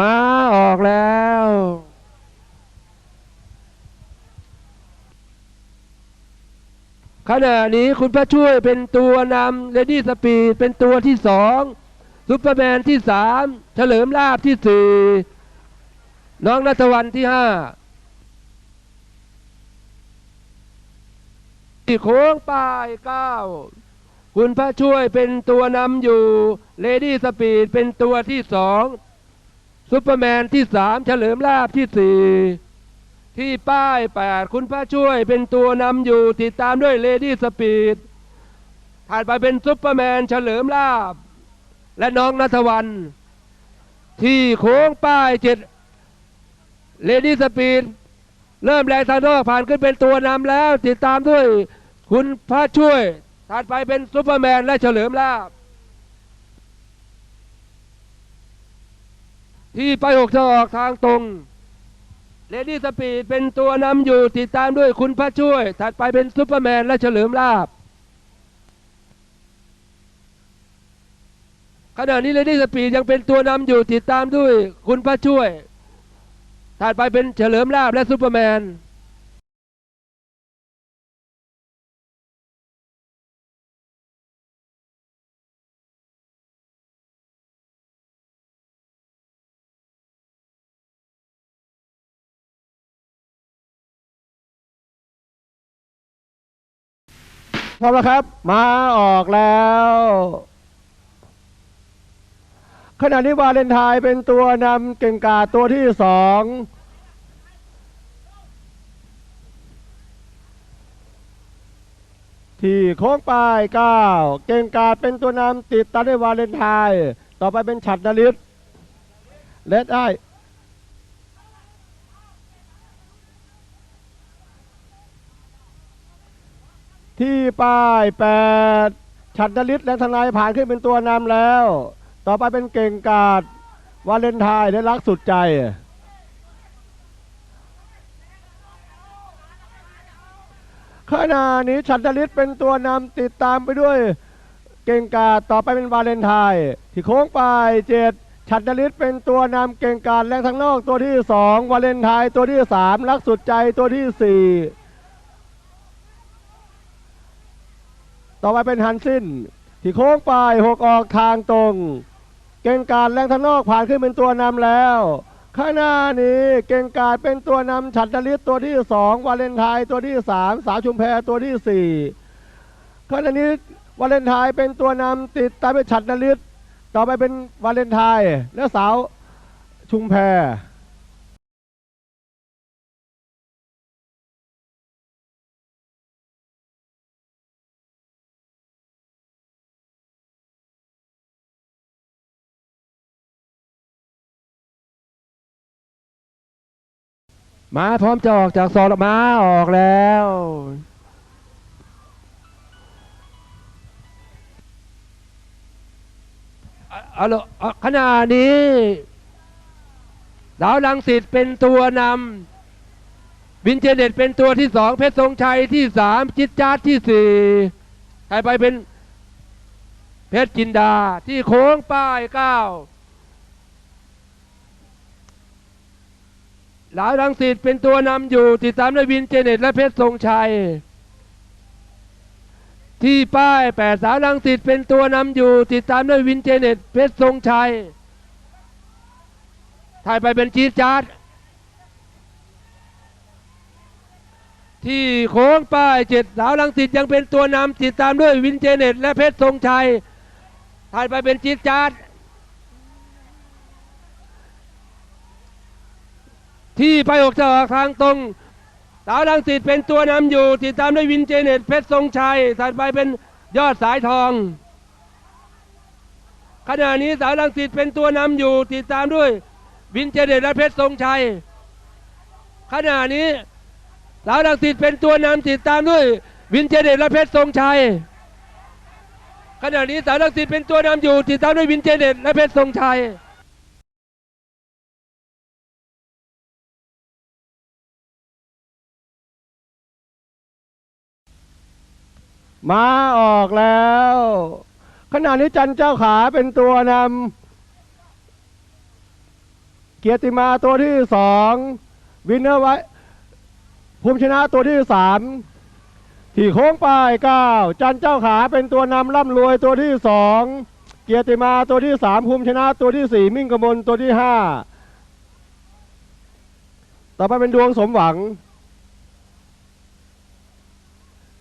มาออกแล้ว ขณะนี้คุณพระช่วยเป็นตัวนำเลดี้สปีดเป็นตัวที่สองซุปเปอร์แมนที่สามเฉลิมลาบที่สี่น้องนัทวันที่ห้าที่โค้งป้ายเก้าคุณพระช่วยเป็นตัวนำอยู่เลดี้สปีดเป็นตัวที่สอง ซุปเปอร์แมนที่สามเฉลิมลาบที่สี่ที่ป้ายแปดคุณพระช่วยเป็นตัวนำอยู่ติดตามด้วยเลดี้สปีดถัดไปเป็นซุปเปอร์แมนเฉลิมลาบ และน้องนัทวัน ที่โค้งป้ายเจ็ดเลดี้สปีดเริ่มแรงทางนอกผ่านขึ้นเป็นตัวนำแล้ว ติดตามด้วยคุณพระช่วย ถัดไปเป็นซุปเปอร์แมนและเฉลิมลาบ ที่ไปหกจะออกทางตรงเลดี้สปีดเป็นตัวนำอยู่ติดตามด้วยคุณพระช่วย ถัดไปเป็นซุปเปอร์แมนและเฉลิมลาบขณะนี้เลดี้สปีดยังเป็นตัวนำอยู่ติดตามด้วยคุณพระช่วย ถัดไปเป็นเฉลิมลาบและซุปเปอร์แมน ร้อมแล้วครับ มาออกแล้ว ขณะนี้วาเลนไทน์เป็นตัวนำเก่งกาตัวที่สองที่โค้งปลายเก้าเก่งกาเป็นตัวนำติดตามด้วยวาเลนไทน์ต่อไปเป็นฉัดนลิศเลดได้ ที่ป้ายแปดฉัดนลิศและทนายผ่านขึ้นเป็นตัวนำแล้ว ต่อไปเป็นเก่งกาดวาเลนไทน์และรักสุดใจขณะนี้ฉันทลิศเป็นตัวนำติดตามไปด้วย เก่งกาดต่อไปเป็นวาเลนไทน์ที่โค้งปลายเจ็ดฉันทลิศเป็นตัวนำเก่งกาดแรงทางนอกตัวที่สองวาเลนไทน์ตัวที่สามรักสุดใจตัวที่สี่ ต่อไปเป็นฮันซินที่โค้งปลายหกออกทางตรง เก่งกาดแรงทางนอกผ่านขึ้นเป็นตัวนำแล้วขณะนี้เก่งกาดเป็นตัวนำฉัตรลิศตัวที่สองวาเลนไทน์ตัวที่สามสาวชุมแพตัวที่สี่ขณะนี้วาเลนไทน์เป็นตัวนำติดตามด้วยฉัตรลิศต่อไปเป็นวาเลนไทน์และสาวชุมแพ มาพร้อมจะออกจากซอยมาออกแล้ว เอาละเอขณะนี้ ดาวลังสิตเป็นตัวนำวินเจเน็ตเป็นตัวที่สองเพชรทรงชัยที่สามจิตจาร์ที่สี่ใครไปเป็นเพชรจินดาที่โค้งป้ายเก้า หลายรังสิตเป็นตัวนำอยู่ติดตามด้วยวินเจเน็ตและเพชรทรงชัย ที่ป้ายแปดสาวรังสิตเป็นตัวนำอยู่ ติดตามด้วยวินเจเน็ตเพชรทรงชัยถ่ายไปเป็นจีดจาร์ดที่โค้งป้ายเจ็ดสาวรังสิตยังเป็นตัวนำติดตามด้วยวินเจเน็ตและเพชรทรงชัยถ่ายไปเป็นจีดจาร์ด ที่ไปออกจะออกทางตรงสาวลังสิตเป็นตัวนำอยู่ ติดตามด้วยวินเจเน็ตเพชรทรงชัยถัดไปเป็นยอดสายทอง ขณะนี้สาวลังสิตเป็นตัวนำอยู่ ติดตามด้วยวินเจเน็ตและเพชรทรงชัย ขณะนี้สาวลังสิตเป็นตัวนำติดตามด้วย วินเจเน็ตและเพชรทรงชัย ขณะนี้สาวลังสิตเป็นตัวนำอยู่ ติดตามด้วยวินเจเน็ตและเพชรทรงชัย มาออกแล้ว ขณะนี้จันเจ้าขาเป็นตัวนำเกียรติมาตัวที่สองวินเนอร์ไว้ภูมิชนะตัวที่สามที่โค้งป้ายเก้าจันเจ้าขาเป็นตัวนำร่ำรวยตัวที่สองเกียรติมาตัวที่สามภูมิชนะตัวที่สี่มิ่งกมลตัวที่ห้าต่อไปเป็นดวงสมหวัง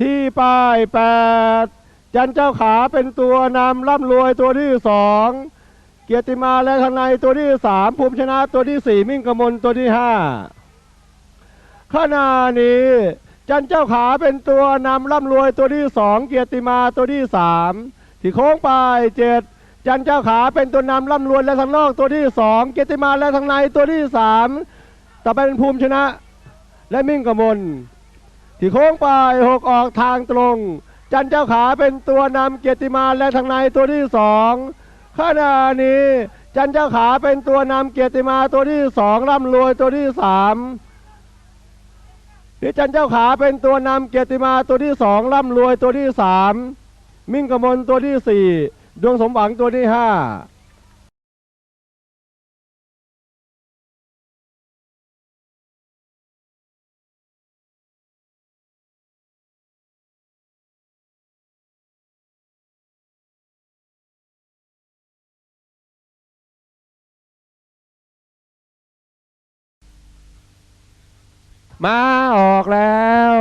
ที่ป้ายแปดจันเจ้าขาเป็นตัวนำร่ำรวยตัวที่สองเกียรติมาและทางในตัวที่สามภูมิชนะตัวที่สี่มิ่งกมลตัวที่ห้าขณะนี้ จันเจ้าขาเป็นตัวนำร่ำรวยตัวที่สองเกียรติมาตัวที่สามที่โค้งปลายเจ็ดจันเจ้าขาเป็นตัวนำร่ำรวยและทางนอกตัวที่สองเกียรติมาและทางในตัวที่สามต่อไปเป็นภูมิชนะ และมิ่งกมล ที่โค้งไปหกออกทางตรง จันเจ้าขาเป็นตัวนำเกียรติมาและทางในตัวที่สองขณะนี้ จันเจ้าขาเป็นตัวนำเกียรติมาตัวที่สองร่ำรวยตัวที่สามที่จันเจ้าขาเป็นตัวนำเกียรติมาตัวที่สองร่ำรวยตัวที่สามมิ่งกมลตัวที่สี่ดวงสมหวังตัวที่ห้า มาออกแล้ว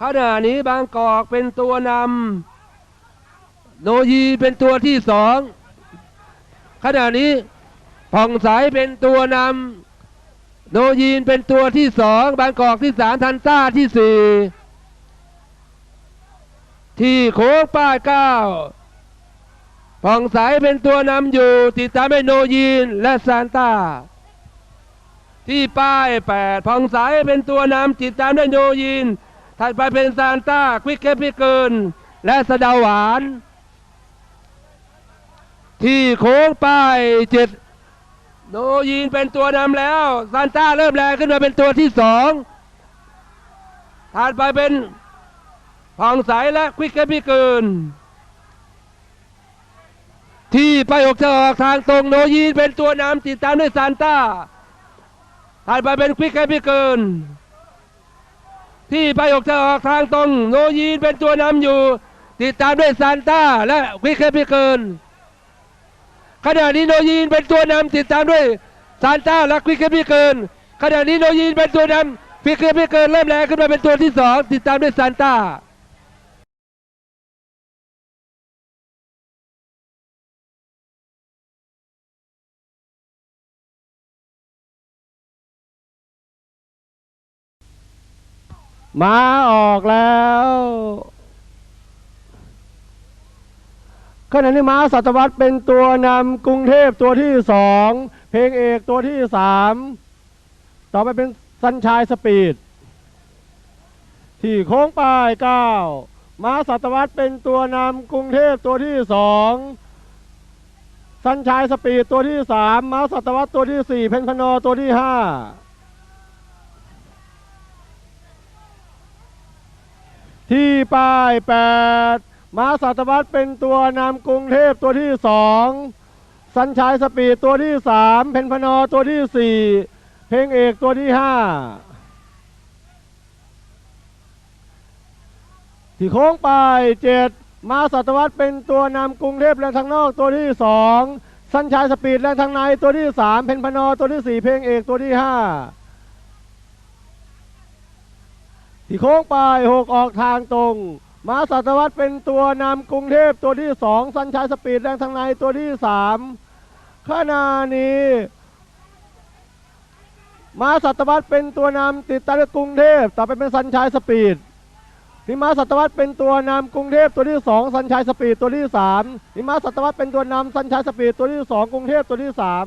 ขณะนี้บางกอกเป็นตัวนำโนยีเป็นตัวที่สอง ขณะนี้ผ่องใสเป็นตัวนำโนยีนเป็นตัวที่สองบางกอกที่สามทันซ่าที่สี่ที่โค้งป้ายเก้าผ่องใสเป็นตัวนำอยู่ติดตามด้โนยีนและซานต้า ที่ป้ายแปดผ่องใสเป็นตัวนำติดตามด้วยโนยีนถัดไปเป็นซานต้าควิกเคพิเกิน และสะเดาหวาน ที่โค้งป้ายเจ็ดโนยีนเป็นตัวนำแล้วซานต้าเริ่มแรงขึ้นมาเป็นตัวที่สองถัดไปเป็นผ่องใสและควิกเคพิเกินที่ไปออกจะออกทางตรงโนยีนเป็นตัวนำติดตามด้วยซานต้า ถัดไปเป็นควิกแคปิเกิน ที่ไปออกจะออกทางตรงโนยีนเป็นตัวนำอยู่ ติดตามด้วยซานต้าและควิกแคปิเกินขณะนี้โนยีนเป็นตัวนำติดตามด้วยซานต้าและควิกแคปิเกินขณะนี้โนยีนเป็นตัวนำควิกแคปิเกินเริ่มแรงขึ้นมาเป็นตัวที่สองติดตามด้วยซานต้า มาออกแล้วขณะนี้ม้าสัตวัตเป็นตัวนำกรุงเทพตัวที่สองเพลงเอกตัวที่สามต่อไปเป็นสัญชายสปีด ที่โค้งป้ายเก้าม้าสัตวัตเป็นตัวนำกรุงเทพตัวที่สองสัญชายสปีดตัวที่สามม้าสัตวัตตัวที่สี่เพนพนอตัวที่ห้า ที่ป้าย 8 มาสัตวัตเป็นตัวนำกรุงเทพตัวที่ 2 สัญชายสปีดตัวที่ 3 เพนพนอตัวที่ 4 เพลงเอกตัวที่ 5 ที่โค้งไป7มาสัตวัตเป็นตัวนำกรุงเทพแรงทางนอกตัวที่ 2 สัญชายสปีดแรงทางในตัวที่ 3 เพนพนอตัวที่ 4 เพลงเอกตัวที่ 5 ที่โค้งไปหกออกทางตรง มาสัตวัตเป็นตัวนำกรุงเทพตัวที่สองสัญชัยสปีดแรงทางในตัวที่สามขณะนี้ มาสัตวัตเป็นตัวนำติดตามด้วยกรุงเทพต่อไปเป็นสัญชัยสปีดที่มาสัตวัตเป็นตัวนำกรุงเทพตัวที่สองสัญชัยสปีดตัวที่สามที่มาสัตวัตเป็นตัวนำสัญชัยสปีดตัวที่สองกรุงเทพตัวที่สาม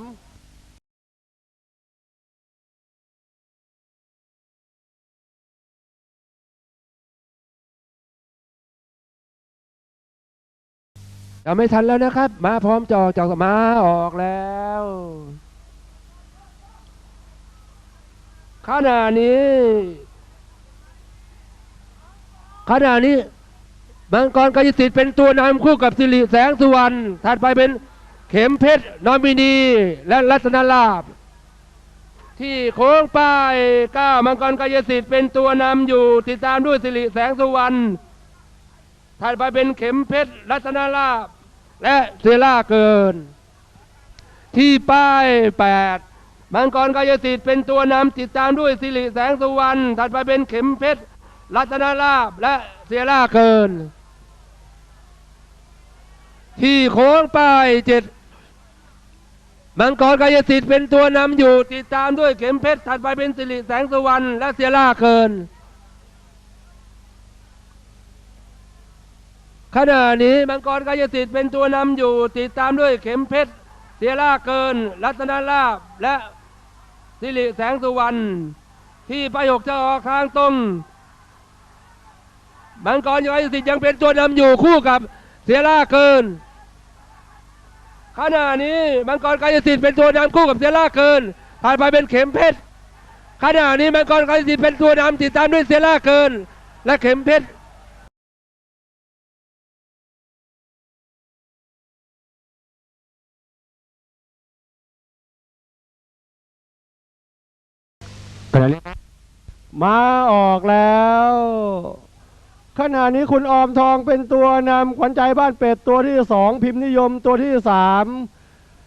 ยังไม่ทันแล้วนะครับ มาพร้อมจอจากมาออกแล้วขณะนี้ขณะนี้มังกรกายสิทธิ์เป็นตัวนำคู่กับสิริแสงสุวรรณถัดไปเป็นเข็มเพชรนอมินีและรัตนลาบ ที่โค้งป้ายก้าวมังกรกายสิทธิ์เป็นตัวนำอยู่ติดตามด้วยสิริแสงสุวรรณ ถัดไปเป็นเข็มเพชรรัตนาลาบ และเซล่าเกิน ที่ป้ายแปดมังกรกายสิทธิ์เป็นตัวนำติดตามด้วยสิริแสงสุวรรณถัดไปเป็นเข็มเพชรรัตนาลาบและเซล่าเกิน ที่โค้งป้ายเจ็ดมังกรกายสิทธิ์เป็นตัวนำอยู่ติดตามด้วยเข็มเพชรถัดไปเป็นสิริแสงสุวรรณและเซียร่าเกิน ขณะนี้มังกรกายสิทธิ์เป็นตัวนำอยู่ติดตามด้วยเข็มเพชรเซียร่าเกิน รัตนาลาบและสิริแสงสุวรรณที่ไประโยคจะออกทางตรงมังกรกายสิทธิ์ยังเป็นตัวนำอยู่คู่กับเซียร่าเกิน ขณะนี้มังกรกายสิทธิ์เป็นตัวนำคู่กับเซล่าเกินผ่านไปเป็นเข็มเพชรขณะนี้มังกรกายสิทธิ์เป็นตัวนำติดตามด้วยเซล่าเกิน และเข็มเพชร มาออกแล้ว ขณะนี้คุณออมทองเป็นตัวนำขวัญใจบ้านเป็ดตัวที่สองพิมพ์นิยมตัวที่สาม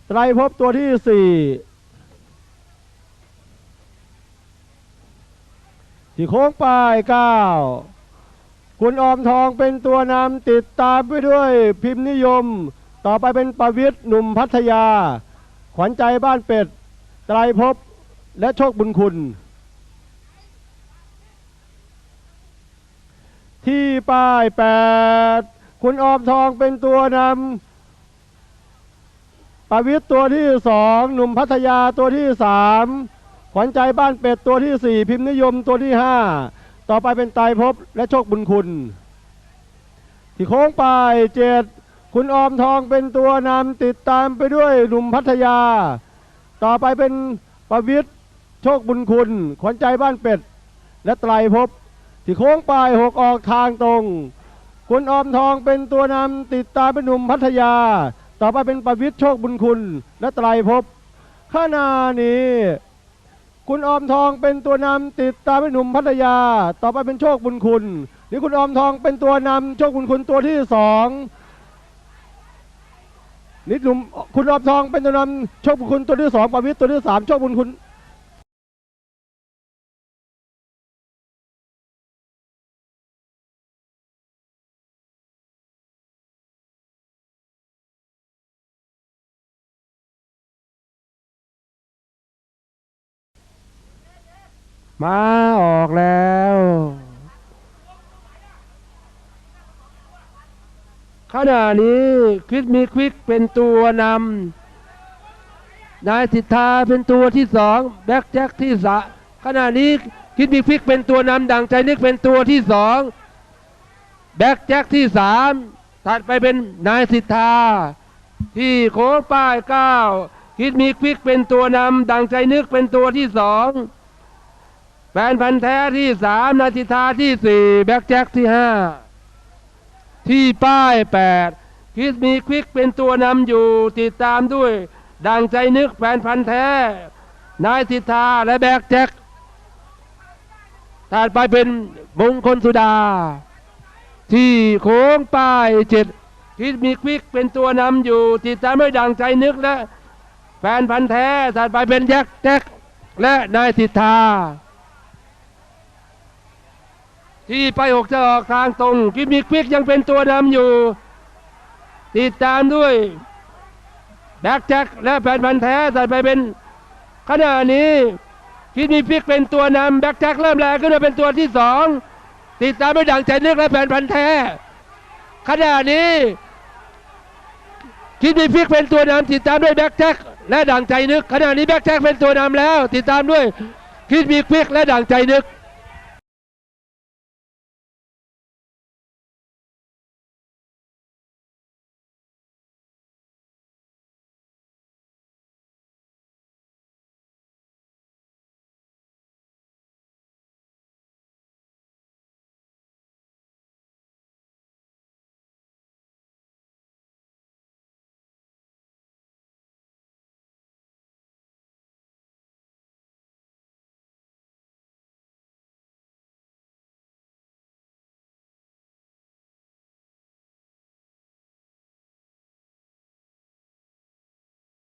ไตรภพตัวที่สี่ที่โค้งป้ายเก้าคุณออมทองเป็นตัวนำติดตามไปด้วยพิมพ์นิยม ต่อไปเป็นประวิทย์หนุ่มพัทยา ขวัญใจบ้านเป็ด ไตรภพและโชคบุญคุณ ที่ป้ายแปดคุณออมทองเป็นตัวนำปวิทย์ตัวที่สองหนุ่มพัทยาตัวที่สามขวัญใจบ้านเป็ดตัวที่สี่พิมพ์นิยมตัวที่ห้าต่อไปเป็นไตรภพและโชคบุญคุณ ที่โค้งปลายเจ็ดคุณออมทองเป็นตัวนำติดตามไปด้วยหนุ่มพัทยา ต่อไปเป็นประวิทย์โชคบุญคุณ ขวัญใจบ้านเป็ด และไตรภพ ที่โค้งปลายหกออกทางตรง คุณอมทองเป็นตัวนำติดตามเป็นหนุ่มพัทยา ต่อไปเป็นประวิทย์โชคบุญคุณและไตรภพขณะนี้ คุณอมทองเป็นตัวนำติดตามเป็นหนุ่มพัทยา ต่อไปเป็นโชคบุญคุณนี่คุณอมทองเป็นตัวนำโชคบุญคุณตัวที่สองนี่หนุ่มคุณออมทองเป็นตัวนำโชคบุญคุณตัวที่สองประวิทย์ตัวที่สามโชคบุญคุณ มาออกแล้ว ขณะนี้คริสมีควิกเป็นตัวนำนายสิทธาเป็นตัวที่สองแบ็กแจ็คที่สะขณะนี้คริสมีควิกเป็นตัวนำดังใจนึกเป็นตัวที่สองแบ็กแจ็คที่สามถัดไปเป็นนายสิทธา ที่โค้งป้ายเก้าคิดมีควิกเป็นตัวนำดังใจนึกเป็นตัวที่สอง แฟนพันธ์แท้ที่สามนาทิธาที่สี่แบ็กแจ็คที่ห้าที่ป้ายแปดคิสมีควิกเป็นตัวนำอยู่ติดตามด้วย ดังใจนึกแฟนพันธ์แท้ นายสิทธาและแบ็กแจ็คถัดไปเป็นมงคลสุดา ที่โค้งป้ายเจ็ดคิสมีควิกเป็นตัวนำอยู่ ติดตามด้วยดังใจนึกและ แฟนพันธ์แท้ถัดไปเป็นแจ็คแจ็คและนายสิทธา ที่ไปหกจะออกทางตรงกิมมิควิกยังเป็นตัวนำอยู่ ติดตามด้วยแบ็กแจ็คและแฟนพันธ์แท้ใส่ไปเป็นขณะนี้กิมมิกควิกเป็นตัวนำแบ็กแจ็คเริ่มแรงขึ้นมาเป็นตัวที่สองติดตามด้วยดังใจนึกและแฟนพันธ์แท้ขณะนี้กิมมิกควิกเป็นตัวนำติดตามด้วยแบ็กแจ็คและดังใจนึกขณะนี้แบ็กแจ็คเป็นตัวนำแล้ว ติดตามด้วยคิดมีควิกและดังใจนึก